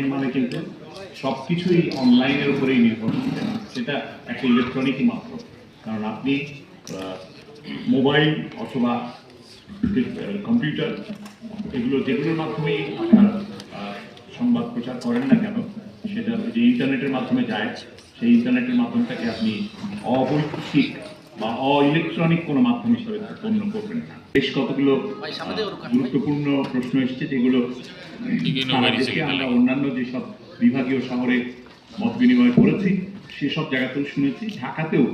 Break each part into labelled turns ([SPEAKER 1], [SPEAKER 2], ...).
[SPEAKER 1] Online মানে কিন্তু সব কিছুই অনলাইনের উপরেই নির্ভরশীল সেটা একটা ইলেকট্রনিকই মাত্র। কারণ আপনি মোবাইল অথবা কম্পিউটার এগুলো যেগুলোর মাধ্যমেই আপনার সংবাদ প্রচার করেন না কেন, সেটা যে ইন্টারনেটের মাধ্যমে যায়, সেই ইন্টারনেটের মাধ্যমটাকে আপনি অবৈশ্বিক বা অ ইলেকট্রনিক কোনো মাধ্যম হিসাবে গণ্য করবেন না। বেশ কতগুলো গুরুত্বপূর্ণ প্রশ্ন এসেছে যেগুলো আমরা অন্যান্য যেসব বিভাগীয় শহরে মত বিনিময় করেছি সেসব জায়গাতেও শুনেছি। ঢাকাতেও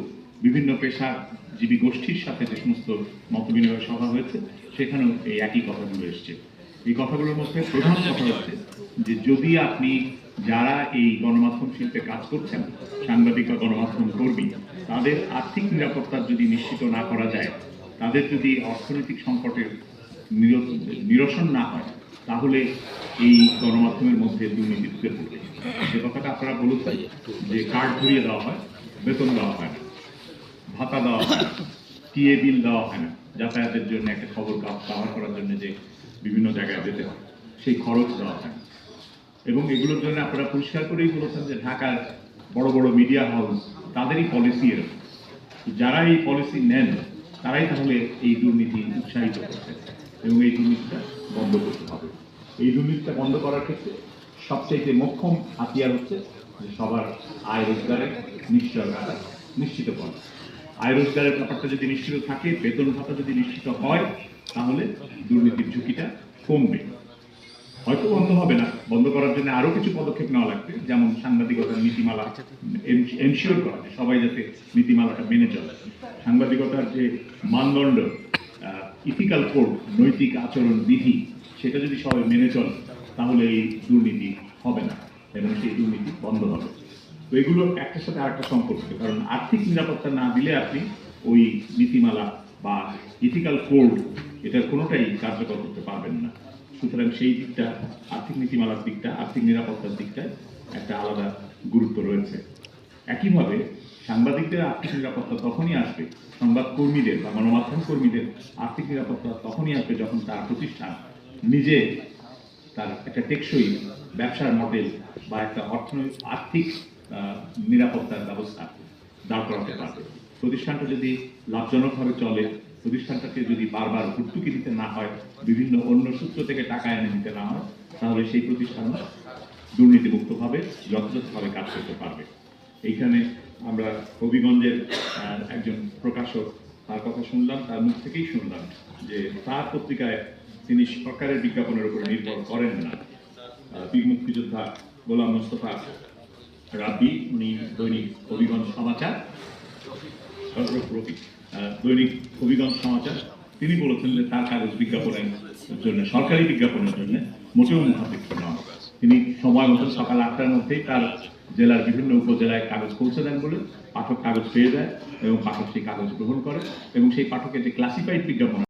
[SPEAKER 1] বিভিন্ন পেশাজীবী গোষ্ঠীর সাথে যে সমস্ত মত বিনিময় সভা হয়েছে সেখানেও এই একই কথাগুলো এসছে। এই কথাগুলোর মধ্যে প্রধান কথা হচ্ছে যে যদি আপনি যারা এই গণমাধ্যম শিল্পে কাজ করছেন সাংবাদিক বা গণমাধ্যম কর্মী তাদের আর্থিক নিরাপত্তা যদি নিশ্চিত না করা যায়, তাদের যদি অর্থনৈতিক সংকটের নিরসন না হয়, তাহলে এই গণমাধ্যমের মধ্যে দুর্নীতি ঢুকে পড়বে। যে কথাটা আপনারা বলেছেন যে কার্ড ঘুরিয়ে দেওয়া হয়, বেতন দেওয়া হয় না, ভাতা দেওয়া হয় না, টিএ বিল দেওয়া হয় না, যাতায়াতের জন্য একটা খবর কাভার করার জন্য যে বিভিন্ন জায়গায় যেতে হয়, সেই খরচ দেওয়া হয় না। এবং এগুলোর জন্য আপনারা পরিষ্কার করেই বলেছেন যে ঢাকার বড় বড় মিডিয়া হাউস তাদেরই পলিসি এরকম যারা এই পলিসি নেন, তারাই তাহলে এই দুর্নীতি উৎসাহিত করছে এবং এই দুর্নীতিটা বন্ধ করতে হবে। এই দুর্নীতিটা বন্ধ করার ক্ষেত্রে সবচেয়ে মোক্ষম হাতিয়ার হচ্ছে যে সবার আয় রোজগারের নিশ্চয়তা নিশ্চিত করা আয় রোজগারের ব্যাপারটা যদি নিশ্চিত থাকে, বেতন ভাতা যদি নিশ্চিত হয়, তাহলে দুর্নীতির ঝুঁকিটা কমবে। হয়তো বন্ধ হবে না। বন্ধ করার জন্য আরও কিছু পদক্ষেপ নেওয়া লাগবে, যেমন সাংবাদিকতার নীতিমালা এনশিওর করা, যে সবাই যাতে নীতিমালাটা মেনে চলে। সাংবাদিকতার যে মানদণ্ড ইথিক্যাল কোড নৈতিক আচরণ বিধি, সেটা যদি সবাই মেনে চলে, তাহলে এই দুর্নীতি হবে না, এবং সেই দুর্নীতি বন্ধ হবে। তো এগুলো একটার সাথে আরেকটা সম্পর্কিত কারণ আর্থিক নিরাপত্তা না দিলে আপনি ওই নীতিমালা বা ইথিক্যাল কোড এটার কোনোটাই কার্যকর করতে পারবেন না। সুতরাং সেই দিকটা, আর্থিক নীতিমালার দিকটা, আর্থিক নিরাপত্তার দিকটায় একটা আলাদা গুরুত্ব রয়েছে। একইভাবে সাংবাদিকদের আর্থিক নিরাপত্তা তখনই আসবে সংবাদ কর্মীদের বা গণমাধ্যম কর্মীদের আর্থিক নিরাপত্তা তখনই আসবে যখন তার প্রতিষ্ঠান নিজে তার একটা টেকসই ব্যবসার মডেল বা একটা অর্থনৈতিক আর্থিক নিরাপত্তার ব্যবস্থা দাঁড় করাতে পারবে। প্রতিষ্ঠানটা যদি লাভজনকভাবে চলে প্রতিষ্ঠানটাকে যদি বারবার ভর্তুকি দিতে না হয়, বিভিন্ন অন্য সূত্র থেকে টাকা এনে দিতে না হয়, তাহলে সেই প্রতিষ্ঠান দুর্নীতিমুক্তভাবে যথাযথভাবে কাজ করতে পারবে। এইখানে আমরা হবিগঞ্জের একজন প্রকাশক, তার কথা শুনলাম, তার মুখ থেকেই শুনলাম যে তার পত্রিকায় তিনি সরকারের বিজ্ঞাপনের উপর নির্ভর করেন না। বীর মুক্তিযোদ্ধা গোলাম মোস্তফা রাব্বি, উনি দৈনিক হবিগঞ্জ সমাচার। আহ, দৈনিক হবিগঞ্জ সমাচার তিনি বলেছেন যে তার কাগজ বিজ্ঞাপনের জন্য সরকারি বিজ্ঞাপনের জন্য মোটেও মুখাপেক্ষ নয় তিনি সময় মতো সকাল আটটার মধ্যেই তার জেলার বিভিন্ন উপজেলায় কাগজ পৌঁছে দেন বলে পাঠক কাগজ পেয়ে যায় এবং পাঠক সেই কাগজ গ্রহণ করে এবং সেই পাঠকের যে ক্লাসিফাইড বিজ্ঞাপন